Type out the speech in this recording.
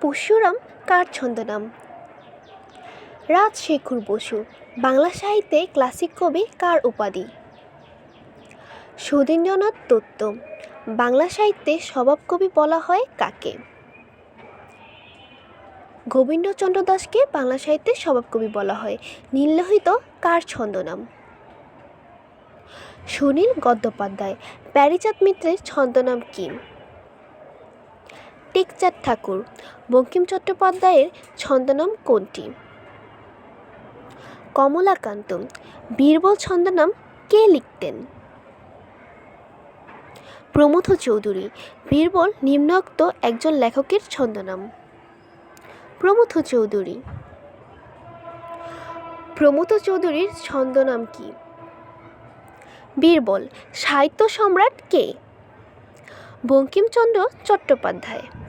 পরশুরাম কার ছদ্মনাম রাজশেখর বসু, বাংলা সাহিত্যে ক্লাসিক কবি কার উপাধি? সুধীন্দ্রনাথ দত্ত, বাংলা সাহিত্যে স্বভাব কবি বলা হয় কাকে? গোবিন্দচন্দ্র দাসকে বাংলা সাহিত্যে স্বভাব কবি বলা হয় নীললোহিত কার ছদ্মনাম সুনীল গদ্যোপাধ্যায় প্যারিচাঁদ মিত্রের ছন্দনাম কী? টেকচাঁদ ঠাকুর, বঙ্কিম চট্টোপাধ্যায়ের ছন্দনাম কোনটি? কমলাকান্ত, বীরবল ছন্দনাম কে লিখতেন? প্রমথ চৌধুরী, বীরবল নিম্নোক্ত একজন লেখকের ছন্দনাম। প্রমথ চৌধুরী। প্রমথ চৌধুরীর ছন্দনাম কী? বীরবল, সাহিত্য সম্রাট কে? বঙ্কিমচন্দ্র চট্টোপাধ্যায়।